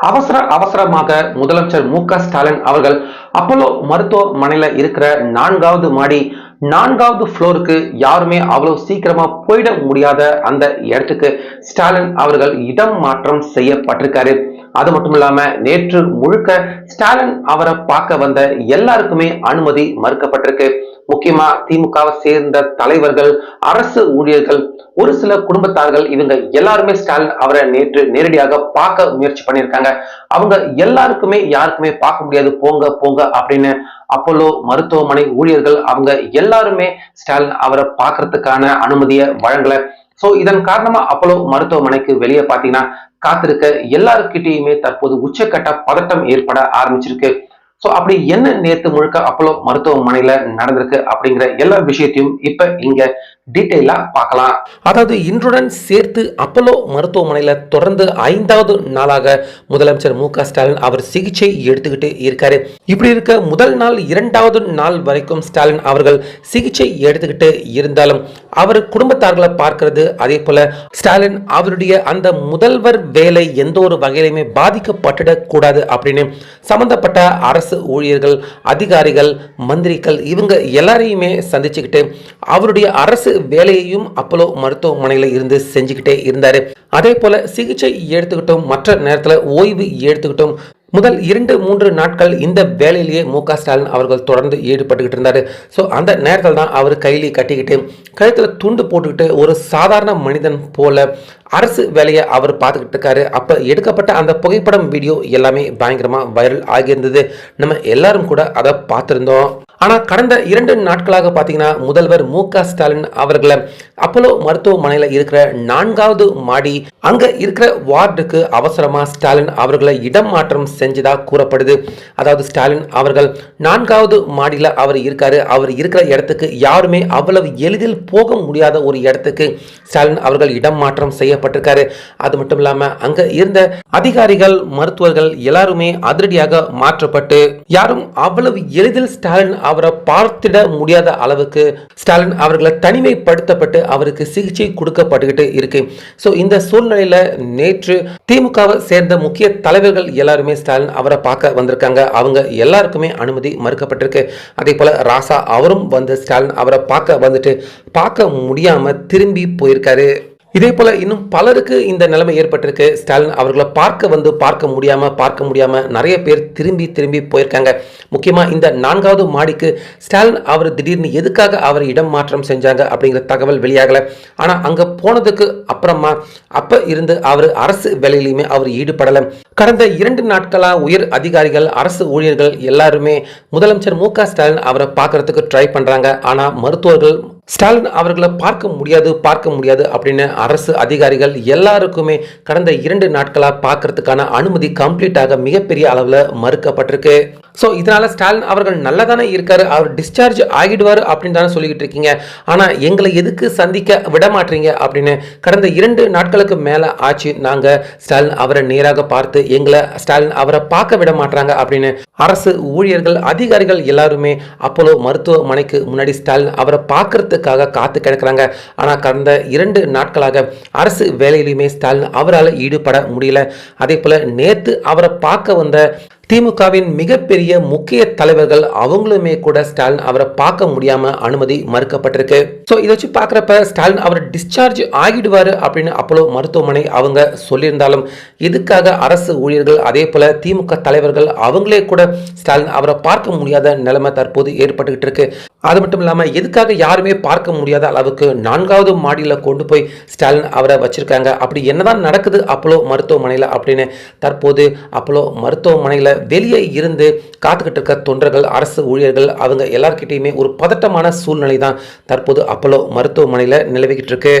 அவசர அவசரமாக முதலமைச்சர் மு க ஸ்டாலின் அவர்கள் அப்போலோ மருத்துவமனையில் இருக்கிற நான்காவது மாடி நான்காவது ஃப்ளோருக்கு யாருமே அவ்வளவு சீக்கிரமா போயிட முடியாத அந்த இடத்துக்கு ஸ்டாலின் அவர்கள் இடம் மாற்றம் செய்யப்பட்டிருக்காரு. அது மட்டும் இல்லாம நேற்று முழுக்க ஸ்டாலின் அவரை பார்க்க வந்த எல்லாருக்குமே அனுமதி மறுக்கப்பட்டிருக்கு. முக்கியமா திமுகவை சேர்ந்த தலைவர்கள் அரசு ஊழியர்கள் ஒரு சில குடும்பத்தார்கள் இவங்க எல்லாருமே ஸ்டாலின் அவரை நேற்று நேரடியாக பார்க்க முயற்சி பண்ணியிருக்காங்க. அவங்க எல்லாருக்குமே யாருக்குமே பார்க்க முடியாது போங்க போங்க அப்படின்னு அப்போலோ மருத்துவமனை ஊழியர்கள் அவங்க எல்லாருமே ஸ்டாலின் அவரை பார்க்கறதுக்கான அனுமதியை வழங்கல. சோ இதன் காரணமா அப்போலோ மருத்துவமனைக்கு வெளியே பாத்தீங்கன்னா காத்திருக்க எல்லாருக்கிட்டையுமே தற்போது உச்சக்கட்ட பதட்டம் ஏற்பட ஆரம்பிச்சிருக்கு. சோ அப்படி என்ன நேத்து முழுக்க அப்போலோ மருத்துவமனையில நடந்திருக்கு அப்படிங்கிற எல்லா விஷயத்தையும் இப்ப இங்க டீட்டெயிலாக பார்க்கலாம். அதாவது இன்றுடன் சேர்த்து அப்போலோ மருத்துவமனையில் தொடர்ந்து ஐந்தாவது நாளாக முதலமைச்சர் மு க ஸ்டாலின் அவர் சிகிச்சை எடுத்துக்கிட்டு இருக்காரு. இப்படி இருக்க முதல் நாள் இரண்டாவது நாள் வரைக்கும் ஸ்டாலின் அவர்கள் சிகிச்சை எடுத்துக்கிட்டு இருந்தாலும் அவர் குடும்பத்தார்களை பார்க்கிறது அதே போல ஸ்டாலின் அவருடைய அந்த முதல்வர் வேலை எந்த ஒரு வகையிலுமே பாதிக்கப்பட்டுடக்கூடாது அப்படின்னு சம்பந்தப்பட்ட அரசு ஊழியர்கள் அதிகாரிகள் மந்திரிகள் இவங்க எல்லாரையுமே சந்திச்சுக்கிட்டு அவருடைய அரசு வேலையையும் அப்போலோ மருத்துவமனையில் இருந்து செஞ்சுக்கிட்டே இருந்தார். அதே போல சிகிச்சை எடுத்துக்கிட்டும் மற்ற நேரத்தில் ஓய்வு எடுத்துக்கிட்டோம் முதல் இரண்டு மூன்று நாட்கள் இந்த வேலையிலேயே மு க ஸ்டாலின் அவர்கள் தொடர்ந்து ஈடுபட்டுக்கிட்டு இருந்தார். ஸோ அந்த நேரத்தில் தான் அவர் கையிலே கட்டிக்கிட்டு கழுத்தில் துண்டு போட்டுக்கிட்டு ஒரு சாதாரண மனிதன் போல அரசு வேலையை அவர் பார்த்துக்கிட்டு இருக்காரு. அப்போ எடுக்கப்பட்ட அந்த புகைப்படம் வீடியோ எல்லாமே பயங்கரமாக வைரல் ஆகியிருந்தது. நம்ம எல்லாரும் கூட அதை பார்த்துருந்தோம். ஆனால் கடந்த இரண்டு நாட்களாக பார்த்தீங்கன்னா முதல்வர் மு க ஸ்டாலின் அவர்களை அப்போலோ மருத்துவமனையில் இருக்கிற நான்காவது மாடி அங்கே இருக்கிற வார்டுக்கு அவசரமாக ஸ்டாலின் அவர்களை இடம் மாற்றம் செஞ்சதாக கூறப்படுது. அதாவது ஸ்டாலின் அவர்கள் நான்காவது மாடியில் அவர் இருக்காரு. அவர் இருக்கிற இடத்துக்கு யாருமே அவ்வளவு எளிதில் போக முடியாத ஒரு இடத்துக்கு ஸ்டாலின் அவர்கள் இடம் மாற்றம் செய்யப்பட்டிருக்காரு. அது மட்டும் இல்லாமல் அங்கே இருந்த அதிகாரிகள் மருத்துவர்கள் எல்லாருமே அதிரடியாக மாற்றப்பட்டு யாரும் அவ்வளவு எளிதில் ஸ்டாலின் அவரை பார்த்திட முடியாத அளவுக்கு ஸ்டாலின் அவர்களை தனிமைப்படுத்தப்பட்டு அவருக்கு சிகிச்சை கொடுக்கப்பட்டுக்கிட்டு இருக்கு. ஸோ இந்த சூழ்நிலையில நேற்று திமுகவை சேர்ந்த முக்கிய தலைவர்கள் எல்லாருமே ஸ்டாலின் அவரை பார்க்க வந்திருக்காங்க. அவங்க எல்லாருக்குமே அனுமதி மறுக்கப்பட்டிருக்கு. அதே போல ராசா அவரும் வந்து ஸ்டாலின் அவரை பார்க்க வந்துட்டு பார்க்க முடியாம திரும்பி போயிருக்காரு. இதே போல இன்னும் பலருக்கு இந்த நிலைமை ஏற்பட்டிருக்கு. ஸ்டாலின் அவர்களை பார்க்க வந்து பார்க்க முடியாம பார்க்க முடியாம நிறைய பேர் திரும்பி திரும்பி போயிருக்காங்க. முக்கியமா இந்த நான்காவது மாடிக்கு ஸ்டாலின் அவர் திடீர்னு எதுக்காக அவர் இடம் மாற்றம் செஞ்சாங்க அப்படிங்கிற தகவல் வெளியாகல. ஆனா அங்க போனதுக்கு அப்புறமா அப்ப இருந்து அவர் அரசு வேலையிலுமே அவர் ஈடுபடல. கடந்த இரண்டு நாட்களா உயர் அதிகாரிகள் அரசு ஊழியர்கள் எல்லாருமே முதலமைச்சர் மு ஸ்டாலின் அவரை பார்க்கறதுக்கு ட்ரை பண்றாங்க. ஆனா மருத்துவர்கள் ஸ்டாலின் அவர்களை பார்க்க முடியாது பார்க்க முடியாது அப்படின்னு அரசு அதிகாரிகள் எல்லாருக்குமே கடந்த இரண்டு நாட்களாக பார்க்கறதுக்கான அனுமதி கம்ப்ளீட்டாக மிகப்பெரிய அளவில் மறுக்கப்பட்டிருக்கு. ஸோ இதனால் ஸ்டாலின் அவர்கள் நல்லதானே இருக்கார் அவர் டிஸ்சார்ஜ் ஆகிடுவார் அப்படின்னு தானே சொல்லிக்கிட்டு இருக்கீங்க. ஆனால் எங்களை எதுக்கு சந்திக்க விடமாட்டீங்க அப்படின்னு கடந்த இரண்டு நாட்களுக்கு மேலே ஆச்சு. நாங்கள் ஸ்டாலின் அவரை நேராக பார்த்து எங்களை ஸ்டாலின் அவரை பார்க்க விட மாட்டாங்க அப்படின்னு அரசு ஊழியர்கள் அதிகாரிகள் எல்லாருமே அப்போலோ மருத்துவமனைக்கு முன்னாடி ஸ்டாலின் அவரை பார்க்கறதுக்காக காத்து கிடக்குறாங்க. ஆனால் கடந்த இரண்டு நாட்களாக அரசு வேலையிலுமே ஸ்டாலின் அவரால் ஈடுபட முடியல. அதே போல் நேற்று அவரை பார்க்க வந்த திமுகவின் மிகப்பெரிய முக்கிய தலைவர்கள் அவங்களுமே கூட ஸ்டாலின் அவரை பார்க்க முடியாம அனுமதி மறுக்கப்பட்டிருக்கு. ஸோ இதை வச்சு பார்க்குறப்ப ஸ்டாலின் அவர் டிஸ்சார்ஜ் ஆகிடுவாரு அப்படின்னு அப்போலோ மருத்துவமனை அவங்க சொல்லியிருந்தாலும் இதுக்காக அரசு ஊழியர்கள் அதே போல திமுக தலைவர்கள் அவங்களே கூட ஸ்டாலின் அவரை பார்க்க முடியாத நிலைமை தற்போது ஏற்பட்டுக்கிட்டு இருக்கு. அது மட்டும் இல்லாமல் எதுக்காக யாருமே பார்க்க முடியாத அளவுக்கு நான்காவது மாடியில் கொண்டு போய் ஸ்டாலின் அவரை வச்சிருக்காங்க. அப்படி என்னதான் நடக்குது அப்போலோ மருத்துவமனையில் அப்படின்னு தற்போது அப்போலோ மருத்துவமனையில் வெளியே இருந்து காத்துக்கிட்டு இருக்க தொண்டர்கள் அரசு ஊழியர்கள் அவங்க எல்லார்கிட்டையுமே ஒரு பதட்டமான சூழ்நிலை தான் தற்போது அப்போலோ மருத்துவமனையில் நிலவிக்கிட்டு இருக்கு.